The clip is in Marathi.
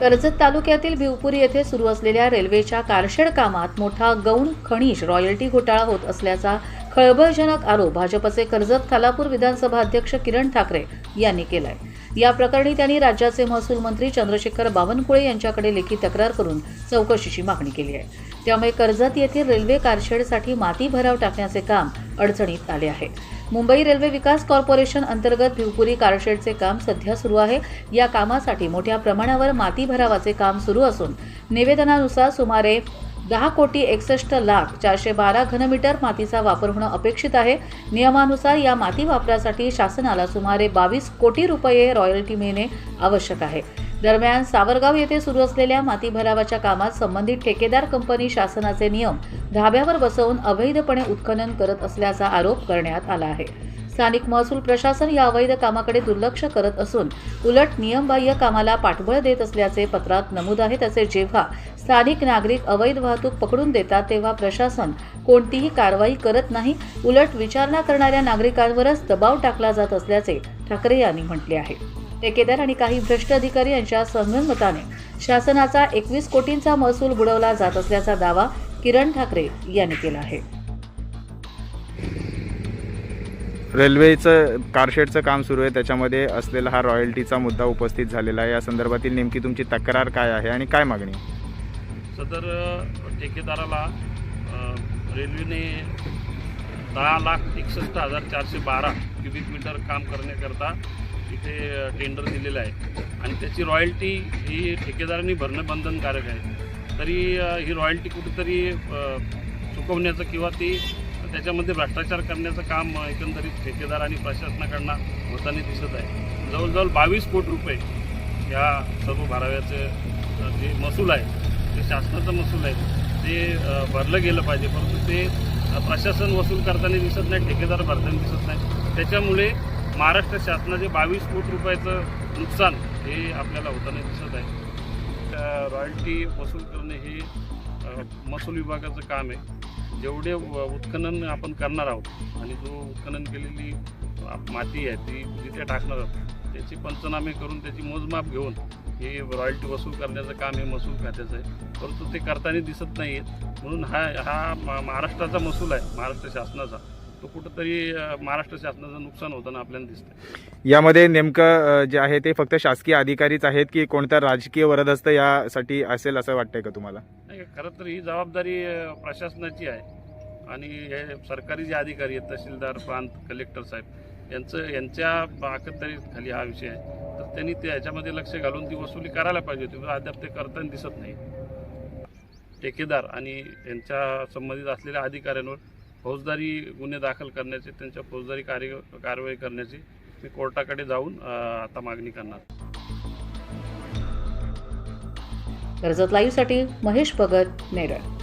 कर्जत तालुक्यातील भिवपुरी येथे सुरू असलेल्या रेल्वेच्या कारशेड कामात मोठा गौण खनिज रॉयल्टी घोटाळा होत असल्याचा खळबळजनक आरोप भाजपचे कर्जत खालापूर विधानसभा अध्यक्ष किरण ठाकरे यांनी केलाय. या प्रकरणी त्यांनी राज्याचे महसूल मंत्री चंद्रशेखर बावनकुळे यांच्याकडे लेखी तक्रार करून चौकशीची मागणी केली आहे. त्यामुळे कर्जत येथील रेल्वे कारशेडसाठी माती भराव टाकण्याचे काम अडचणीत आले आहे. मुंबई रेल्वे विकास कॉर्पोरेशन अंतर्गत भिवपुरी कारशेडचे काम सध्या सुरू आहे. या कामासाठी मोठ्या प्रमाणावर माती भरावाचे काम सुरू असून निवेदनानुसार सुमारे दहा कोटी एकसष्ट लाख चारशे बारा घनमीटर मातीचा वापर होणं अपेक्षित आहे. नियमानुसार या माती वापरासाठी शासनाला सुमारे बावीस कोटी रुपये रॉयल्टी मिळणे आवश्यक आहे. दरम्यान सावरगाव येथे सुरू असलेल्या माती भरावाच्या कामात संबंधित ठेकेदार कंपनी शासनाचे नियम धाब्यावर बसवून अवैधपणे उत्खनन करत असल्याचा आरोप करण्यात आला आहे. स्थानिक महसूल प्रशासन या अवैध कामाकडे दुर्लक्ष करत असून उलट नियमबाह्य कामाला पाठबळ देत असल्याचे पत्रात नमूद आहे. तसे जेव्हा स्थानिक नागरिक अवैध वाहतूक पकडून देतात तेव्हा प्रशासन कोणतीही कारवाई करत नाही. उलट विचारणा करणाऱ्या नागरिकांवरच दबाव टाकला जात असल्याचे ठाकरे यांनी म्हटले आहे. ठेकेदार आणि काही भ्रष्ट अधिकारी यांच्या संगनमताने शासनाचा एकवीस कोटींचा महसूल बुडवला जात असल्याचा दावा किरण ठाकरे यांनी केला आहे. रेल्वेचं कारशेडचं काम सुरू आहे. त्याच्यामध्ये असलेला हा रॉयल्टीचा मुद्दा उपस्थित झालेला आहे. या संदर्भातील नेमकी तुमची तक्रार काय आहे आणि काय मागणी सदर ठेकेदाराला रेल्वेने दहा लाख एकसष्ट हजार चारशे बारा क्युबिक मीटर काम करण्याकरता इथे टेंडर दिलेलं आहे. आणि त्याची रॉयल्टी ही ठेकेदारांनी भरणं बंधनकारक आहे. तरी ही रॉयल्टी कुठेतरी चुकवण्याचं किंवा ती त्याच्यामध्ये भ्रष्टाचार करण्याचं काम एकंदरीत ठेकेदार आणि प्रशासनाकडनं होताना दिसत आहे. जवळजवळ बावीस कोटी रुपये या सर्व भराव्याचे जे महसूल आहे जे शासनाचं महसूल आहे ते भरलं गेलं पाहिजे. परंतु ते प्रशासन वसूल करताना दिसत नाही ठेकेदार भरताना दिसत नाही. त्याच्यामुळे महाराष्ट्र शासनाचे बावीस कोटी रुपयाचं नुकसान हे आपल्याला होताना दिसत आहे. रॉयल्टी वसूल करणे हे महसूल विभागाचं काम आहे. जेवढे व- उत्खनन आपण करणार आहोत आणि जो उत्खनन केलेली माती आहे ती जिथे टाकणार आहोत त्याची पंचनामे करून त्याची मोजमाप घेऊन हे रॉयल्टी वसूल करण्याचं काम हे महसूल खात्याचं आहे. परंतु ते करताना दिसत नाही आहेत म्हणून हा हा महाराष्ट्राचा महसूल आहे महाराष्ट्र शासनाचा. तो कुठंतरी महाराष्ट्र शासनाचं नुकसान होताना आपल्याला दिसतं यामध्ये नेमकं जे आहे ते फक्त शासकीय अधिकारीच आहेत की कोणत्या राजकीय वरदहस्त यासाठी असेल असं वाटतंय का तुम्हाला? नाही खरं तर ही जबाबदारी प्रशासनाची आहे. आणि हे सरकारी जे अधिकारी आहेत तहसीलदार प्रांत कलेक्टर साहेब यांचं यांच्या अखत्यारीत हा विषय आहे. तर त्यांनी ते ह्याच्यामध्ये लक्ष घालून ती वसुली करायला पाहिजे होती. अद्याप ते करताना दिसत नाही. ठेकेदार आणि यांच्या संबंधित असलेल्या अधिकाऱ्यांवर फौजदारी गुन्हे दाखल करण्याचे त्यांच्या फौजदारी कार्य कारवाई करण्याची मी कोर्टाकडे जाऊन आता मागणी करणार. कर्जत लाईव्हसाठी महेश भगत नेरळ.